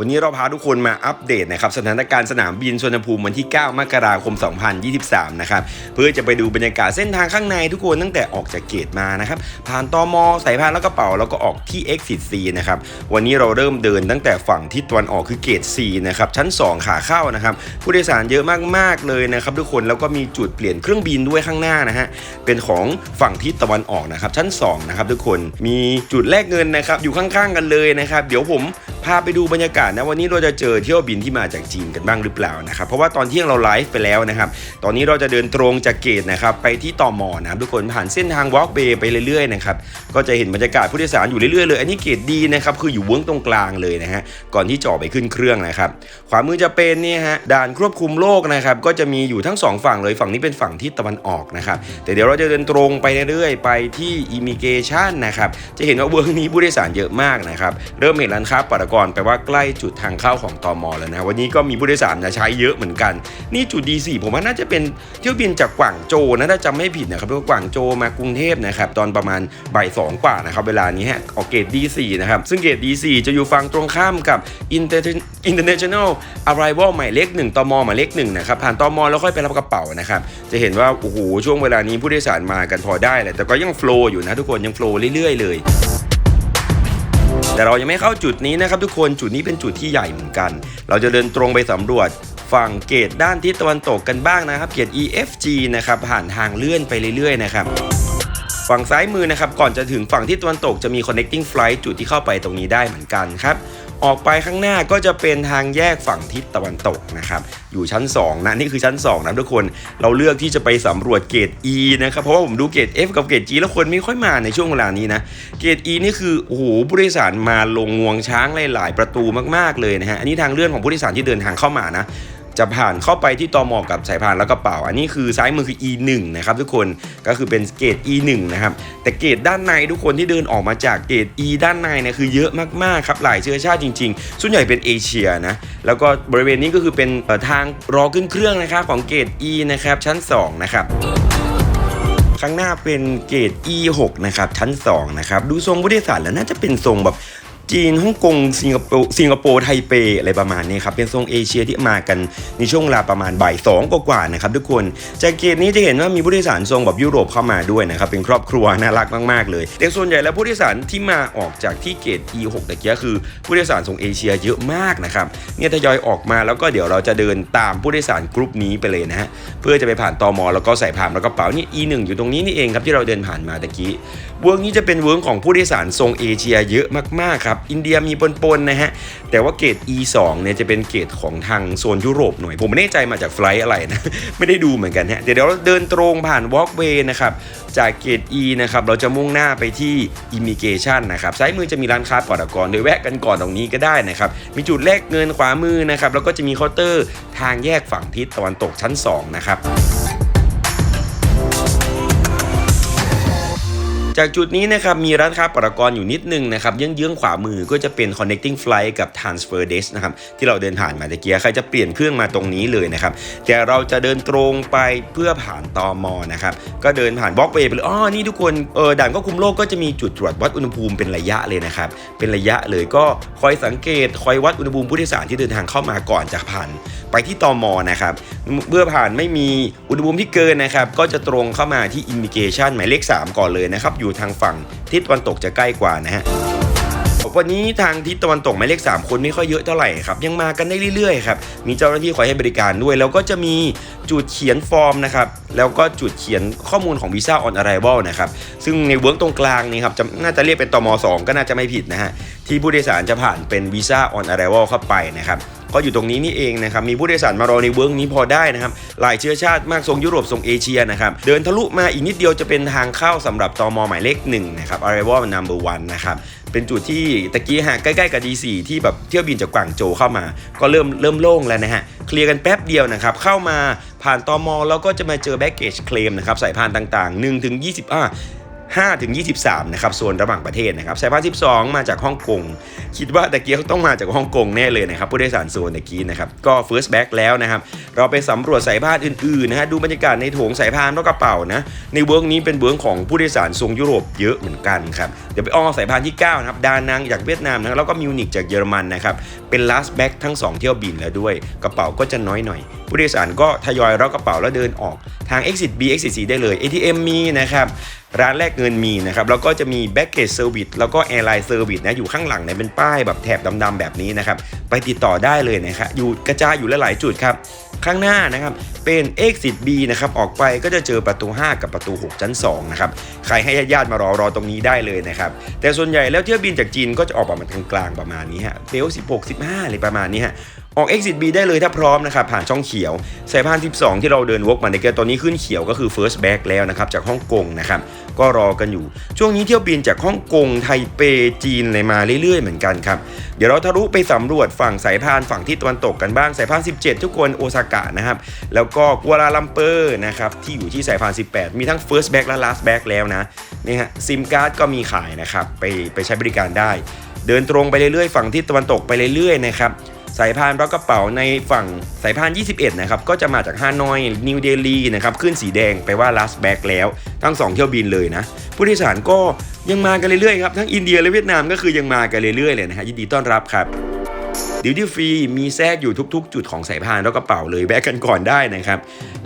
วันนี้เราพาทุกคนมาอัปเดตนะครับสถานการณ์สนามบินสุวรรณภูมิวันที่ 9 มกราคม 2023 นะครับเพื่อจะไปดูบรรยากาศเส้นทางข้างในทุกคนตั้งแต่ออกจากเกตมานะครับผ่านตอมอสายพานแล้วกระเป๋าแล้วก็ออกที่ Exit C นะครับวันนี้เราเริ่มเดินตั้งแต่ฝั่งทิศตะวันออกคือเกต C นะครับชั้น 2 ขาเข้านะครับผู้โดยสารเยอะมากๆเลยนะครับทุกคนแล้วก็มีจุดเปลี่ยนเครื่องบินด้วยข้างหน้านะฮะเป็นของฝั่งทิศตะวันออกนะครับชั้น2นะครับทุกคนมีจุดแลกเงินนะครับอยู่ข้างๆกันเลยนะครับเดี๋ยวผมพาไปดูบรรยากาศนะวันนี้เราจะเจอเที่ยวบินที่มาจากจีนกันบ้างหรือเปล่านะครับเพราะว่าตอนเที่ยงเราไลฟ์ไปแล้วนะครับตอนนี้เราจะเดินตรงจากเกตนะครับไปที่ตอมอนะครับทุกคนผ่านเส้นทางวอล์กเบย์ไปเรื่อยๆนะครับก็จะเห็นบรรยากาศผู้โดยสารอยู่เรื่อยๆเลยอันนี้เกตดีนะครับคืออยู่เวิ้งตรงกลางเลยนะฮะก่อนที่จะออไปขึ้นเครื่องนะครับขวามือจะเป็นเนี่ยฮะด่านควบคุมโรคนะครับก็จะมีอยู่ทั้งสองฝั่งเลยฝั่งนี้เป็นฝั่งทิศตะวันออกนะครับแต่เดี๋ยวเราจะเดินตรงไปเรื่อยๆไปที่อิมิเกชันนะครับจะเห็นว่าเวิร์กนี้ผู้โดยสารเยอะมากนะครับเริ่มเห็นร้านค้าปตกรแปลว่าใกล้จุดทางเข้าของตอมอแล้วนะวันนี้ก็มีผู้โดยสารนะใช้เยอะเหมือนกัน นี่จุด D4 ผมว่าน่าจะเป็นเที่ยวบินจากกวางโจนะถ้าจำไม่ผิดนะครับเพราะว่ากวางโจมากรุงเทพนะครับตอนประมาณบ่ายสองกว่านะครับเวลานี้ฮะออกเกต D4 นะครับซึ่งเกต D4 จะอยู่ฝั่งตรงข้ามกับ Inter- International Arrival หมายเลขหนึ่งตมหมายเลขหนึ่งนะครับผ่านตมแล้วค่อยไปรับกระเป๋านะครับจะเห็นว่าโอ้โหช่วงเวลานี้ผู้โดยสารมากันพอได้แหละแต่ก็ยังโฟล์อยู่นะทุกคนยังโฟล์เรื่อยๆเลย แต่เรายังไม่เข้าจุดนี้นะครับทุกคนจุดนี้เป็นจุดที่ใหญ่เหมือนกัน เราจะเดินตรงไปสำรวจฝั่งเกตด้านทิศตะวันตกกันบ้างนะครับ เกต EFG นะครับผ่านทางเลื่อนไปเรื่อยๆนะครับฝั่งซ้ายมือนะครับก่อนจะถึงฝั่งที่ตะวันตกจะมี connecting flight จุดที่เข้าไปตรงนี้ได้เหมือนกันครับ ออกไปข้างหน้าก็จะเป็นทางแยกฝั่งทิศตะวันตกนะครับ อยู่ชั้น 2 นะ นี่คือชั้น 2 นะทุกคน เราเลือกที่จะไปสำรวจเกต E นะครับ เพราะว่าผมดูเกต F กับเกต G แล้วคนไม่ค่อยมาในช่วงเวลานี้นะ เกต E นี่คือ โอ้โหผู้โดยสารมาลงงวงช้างหลาย ๆ ประตูมากๆเลยนะฮะ อันนี้ทางเลื่อนของผู้โดยสารที่เดินทางเข้ามานะ จะผ่านเข้าไปที่ตอมอกับสายพานแล้วกระเป๋าอันนี้คือซ้ายมือคือ E1 นะครับทุกคนก็คือเป็นเกรด E1 นะครับแต่เกรดด้านในทุกคนที่เดินออกมาจากเกรด E ด้านในเนี่ยคือเยอะมากๆครับหลายเชื้อชาติจริงๆ ส่วนใหญ่เป็นเอเชียนะแล้วก็บริเวณนี้ก็คือเป็นทางรอขึ้นเครื่องนะครับของเกรด E นะครับชั้น 2 นะครับข้างหน้าเป็นเกรด E6 นะครับชั้น 2 นะครับ ดูทรงผู้โดยสารแล้วน่าจะเป็นทรงแบบ จีนฮ่องกงสิงคโปร์สิงคโปร์ไทเปอะไรประมาณนี้ครับเป็นทรงเอเชียที่มากันในช่วงเวลาประมาณบ่ายสองกว่าๆนะครับทุกคนจากเกรดนี้จะเห็นว่ามีผู้โดยสารทรงแบบยุโรปเข้ามาด้วยนะครับเป็นครอบครัวน่ารักมากๆเลยแต่ส่วนใหญ่แล้วผู้โดยสารที่มาออกจากที่เกรด E6 ตะเกียคือผู้โดยสารทรงเอเชียเยอะมากนะครับเนี่ยทยอยออกมาแล้วก็เดี๋ยวเราจะเดินตามผู้โดยสารกรุ๊ปนี้ไปเลยนะฮะเพื่อจะไปผ่านตอมแล้วก็ใส่ผ่านแล้วกระเป๋านี่ E1 อยู่ตรงนี้นี่เองครับที่เราเดินผ่านมาตะกี้เวิร์กนี้จะเป็นเวิร์กของผู้โดยสารทรงเอเชียเยอะมากๆครับอินเดียมีปนๆนะฮะ แต่ว่าเกรด E2 เนี่ยจะเป็นเกรดของทางโซนยุโรปหน่อย ผมไม่แน่ใจมาจากไฟล์อะไรนะ ไม่ได้ดูเหมือนกันฮะ เดี๋ยวเราเดินตรงผ่านวอล์กเวย์นะครับ จากเกรด E นะครับ เราจะมุ่งหน้าไปที่ Immigration นะครับ ซ้ายมือจะมีร้านค้าปตกรโดยแวะกันก่อนตรงนี้ก็ได้นะครับ มีจุดแลกเงินขวามือนะครับ แล้วก็จะมีเคาน์เตอร์ทางแยกฝั่งทิศตะวันตกชั้น2นะครับ จากจุดนี้นะครับมีร้านค้าปตกรอยู่นิดนึงนะครับเยื้องๆขวามือก็จะเป็น connecting flight กับ transfer desk นะครับที่เราเดินผ่านมาตะเกียใครจะเปลี่ยนเครื่องมาตรงนี้เลยนะครับแต่เราจะเดินตรงไปเพื่อผ่านตอมอนะครับก็เดินผ่านบล็อกเวย์ไปเลยอ๋อนี่ทุกคนเออด่านควบคุมโรคก็จะมีจุดตรวจวัดอุณหภูมิเป็นระยะเลยนะครับเป็นระยะเลยก็คอยสังเกตคอยวัดอุณหภูมิผู้โดยสารที่เดินทางเข้ามาก่อนจะผ่านไปที่ตอมอนะครับเมื่อผ่านไม่มีอุณหภูมิที่เกินนะครับก็จะตรงเข้ามาที่ immigration หมายเลข 3 ก่อนเลยนะครับอยู่ทางฝั่งทิศตะวันตกจะใกล้กว่านะฮะวันนี้ทางทิศตะวันตกหมายเลข 3 คนไม่ค่อยเยอะเท่าไหร่ครับ ยังมากันได้เรื่อยๆครับ มีเจ้าหน้าที่คอยให้บริการด้วย แล้วก็จะมีจุดเขียนฟอร์มนะครับ แล้วก็จุดเขียนข้อมูลของวีซ่าออนอะ r i v a l นะครับ ซึ่งในเวิร์กตรงกลางนี่ครับจะน่าจะเรียกเป็นตม2ก็น่าจะไม่ผิดนะฮะ ที่ผู้โดยสารจะผ่านเป็นวีซ่าออนอะ r i v a l เข้าไปนะครับ ก็อยู่ตรงนี้นี่เองนะครับมีผู้โดยสารมารอในเวิร์กนี้พอได้นะครับหลายเชื้อชาติมากทรงยุโรปทรงเอเชียนะครับเดินทะลุมาอีกนิดเดียวจะเป็นทางเข้าสำหรับตมหมายเลขหนึ่งนะครับ arrival number one นะครับเป็นจุดที่ตะกี้ฮะใกล้ๆกับ D4 ที่แบบเที่ยวบินจากกวางโจเข้ามา ก็เริ่มเริ่มโล่งแล้วนะฮะเคลียร์กันแป๊บเดียวนะครับเข้ามาผ่านตมแล้วก็จะมาเจอ baggage claim นะครับสายพานต่างๆ1ถึง20อ่า 5ถึง23 นะครับโซนระหว่างประเทศนะครับสายพาน12 มาจากฮ่องกง คิดว่าตะเกียต้องมาจากฮ่องกงแน่เลยนะครับผู้โดยสารโซนตะกี้นะครับก็ first back แล้วนะครับ เราไปสำรวจสายพานอื่นๆนะฮะดูบรรยากาศในโถงสายพานรถกระเป๋านะในเวิร์กนี้เป็นเวิร์กของผู้โดยสารทรงยุโรปเยอะเหมือนกันครับเดี๋ยวไปอ้อสายพานที่9นะครับดานังจากเวียดนามนะแล้วก็มิวนิกจากเยอรมันนะครับเป็น last back ทั้ง 2 เที่ยวบินแล้วด้วยกระเป๋าก็จะน้อยหน่อย ผู้โดยสารก็ทยอยรับกระเป๋าแล้วเดินออกทาง exit B exit C ได้เลย ATM มีนะครับร้านแลกเงินมีนะครับ แล้วก็จะมี baggage service แล้วก็ airline service นะอยู่ข้างหลังเนี่ยเป็นป้ายแบบแถบดำๆแบบนี้นะครับ ไปติดต่อได้เลยนะครับอยู่กระจายอยู่หลายๆจุดครับ ข้างหน้านะครับเป็น exit B นะครับออกไปก็จะเจอประตู 5 กับประตู 6 ชั้น2นะครับใครให้ญาติๆมารอรอตรงนี้ได้เลยนะครับแต่ส่วนใหญ่แล้วเที่ยวบินจากจีนก็จะออกประมาณกลางๆประมาณนี้ฮะเบล16 15อะไรประมาณนี้ฮะ ออก exit B ได้เลยถ้าพร้อมนะครับผ่านช่องเขียวสายพาน12 ที่เราเดินวกมาในเกตตอนนี้ขึ้นเขียวก็คือ first back แล้วนะครับจากฮ่องกงนะครับก็รอกันอยู่ ช่วงนี้เที่ยวบินจากฮ่องกงไทเปจีนเลยมาเรื่อยๆ เหมือนกันครับเดี๋ยวเราทะลุไปสำรวจฝั่งสายพานฝั่งที่ตะวันตกกันบ้างสายพาน 17 ทุกคนโอซากะนะครับแล้วก็กัวลาลัมเปอร์นะครับที่อยู่ที่สายพาน 18 มีทั้ง first back และ last back แล้วนะนี่ฮะซิมการ์ดก็มีขายนะครับไปไปใช้บริการได้ เดินตรงไปเรื่อยๆ ฝั่งที่ตะวันตกไปเรื่อยๆนะครับ สายพานรับกระเป๋าในฝั่งสายพาน 21 นะครับ ก็จะมาจากฮานอย นิวเดลีนะครับ ขึ้นสีแดงไปว่า last back แล้ว ทั้ง 2 เที่ยวบินเลยนะ ผู้โดยสารก็ยังมากันเรื่อยๆครับ ทั้งอินเดียและเวียดนามก็คือยังมากันเรื่อยๆเลยนะฮะยินดีต้อนรับครับดิวตี้ฟรีมีแทรกอยู่ทุกๆ จุดของสายพานรับกระเป๋าเลยแวะกันก่อนได้นะครับ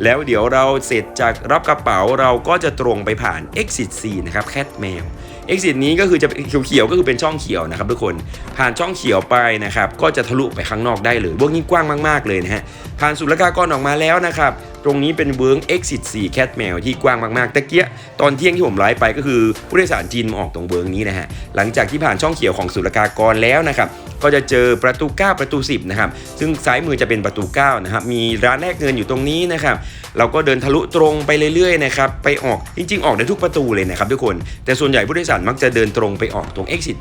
แล้วเดี๋ยวเราเสร็จจากรับกระเป๋าเราก็จะตรงไปผ่าน exit C นะครับ cat mail exit นี้ก็คือจะเขียวๆก็คือเป็นช่องเขียวนะครับทุกคนผ่านช่องเขียวไปนะครับก็จะทะลุไปข้างนอกได้เลยพวกนี้กว้างมากๆเลยนะฮะผ่านสุลกากรออกมาแล้วนะครับตรงนี้เป็นเวิร์ก exit 4 cat mail ที่กว้างมากๆตะเกียตอนเที่ยงที่ผมไลฟ์ไปก็คือผู้โดยสารจีนมาออกตรงเวิร์กนี้นะฮะหลังจากที่ผ่านช่องเขียวของสุลกากรแล้วนะครับก็จะเจอประตู 9 ประตู 10นะครับซึ่งซ้ายมือจะเป็นประตู9นะครับมีร้านแลกเงินอยู่ตรงนี้นะครับ เราก็เดินทะลุตรงไปเรื่อยๆนะครับไปออกจริง ๆ ออกได้ทุกประตูเลยนะครับทุกคน แต่ส่วนใหญ่ผู้โดยสารมักจะเดินตรงไปออกตรง exit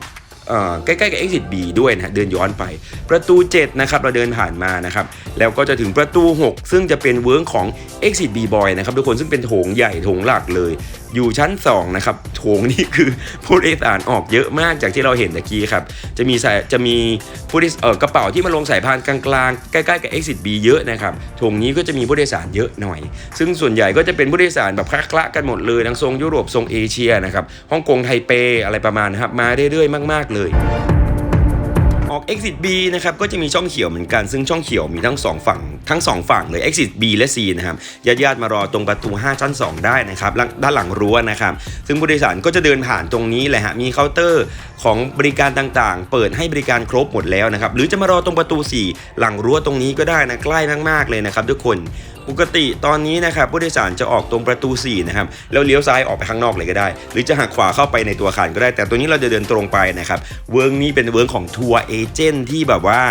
ใกล้ๆกับ exit B ด้วยนะฮะเดินย้อนไป ประตู 7 นะครับ เราเดินผ่านมานะครับ แล้วก็จะถึงประตู 6 ซึ่งจะเป็นเวิร์กของ exit B boy นะครับ ทุกคนซึ่งเป็นโถงใหญ่โถงหลักเลย อยู่ชั้น 2 นะครับโถงนี่คือผู้โดยสารออกเยอะมากจากที่เราเห็นตะกี้ครับ จะมีใส่จะมีผู้โดยเอ่อกระเป๋าที่มาลงสายพานกลางๆ ใกล้ๆกับ exit B เยอะนะครับโถงนี้ก็จะมีผู้โดยสารเยอะหน่อย ซึ่งส่วนใหญ่ก็จะเป็นผู้โดยสารแบบคละๆกันหมดเลยทั้งทรงยุโรปทรงเอเชียนะครับฮ่องกงไทเปอะไรประมาณนะครับมาเรื่อยๆ มาก ๆเลย ออก exit B นะครับก็จะมีช่องเขียวเหมือนกัน ซึ่งช่องเขียวมีทั้ง 2 ฝั่งทั้ง 2 ฝั่งเลย exit B และ C นะครับญาติญาติมารอตรงประตู 5 ชั้น 2 ได้นะครับด้านด้านหลังรั้วนะครับซึ่งผู้โดยสารก็จะเดินผ่านตรงนี้แหละฮะมีเคาน์เตอร์ของบริการต่างๆ เปิดให้บริการครบหมดแล้วนะครับหรือจะมารอตรงประตู 4 หลังรั้วตรงนี้ก็ได้นะใกล้มากๆเลยนะครับทุกคน ปกติตอนนี้นะครับผู้โดยสารจะออกตรงประตู4นะครับแล้วเลี้ยวซ้ายออกไปข้างนอกเลยก็ได้ หรือจะหักขวาเข้าไปในตัวอาคารก็ได้ แต่ตัวนี้เราจะเดินตรงไปนะครับเวิร์กนี้เป็นเวิร์กของทัวร์เอเจนต์ที่แบบว่า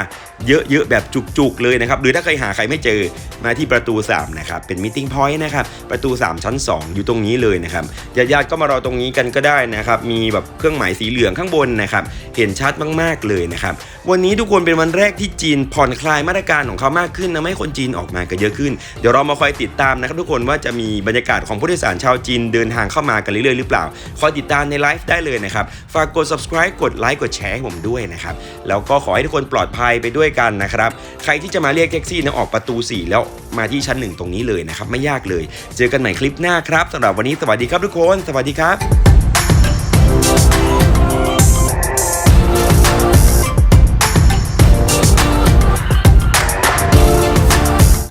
เยอะๆแบบจุกๆเลยนะครับหรือถ้าใครหาใครไม่เจอมาที่ประตู3นะครับเป็นมิ e พอยต์นะครับประตู 3 ชั้น 2 อยู่ตรงนี้เลยนะครับญาติๆก็มารอตรงนี้กันก็ได้นะครับมีแบบเครื่องหมายสีเหลืองข้างบนนะครับเห็นชัดมากๆเลยนะครับวันนี้ทุกคนเป็นวันแรกที่จีนผ่อนคลายมาตรการของเขามากขึ้นนะให้คนจีนออกมากันเยอะขึ้นเดี๋ยวเรามาคอยติดตามนะครับทุกคนว่าจะมีบรรยากาศของผู้โดยสารชาวจีนเดินทางเข้ามากันเรื่อยๆหรือเปล่า คอยติดตามในไลฟ์ได้เลยนะครับ ฝากกด subscribe กดไลค์กดแชร์ให้ผมด้วยนะครับ แล้วก็ขอให้ทุกคนปลอดภัยไปด้วยกันนะครับ ใครที่จะมาเรียกแท็กซี่นะออกประตู 4 แล้วมาที่ชั้น 1 ตรงนี้เลยนะครับ ไม่ยากเลย เจอกันใหม่คลิปหน้าครับสำหรับวันนี้สวัสดีครับทุกคน สวัสดีครับ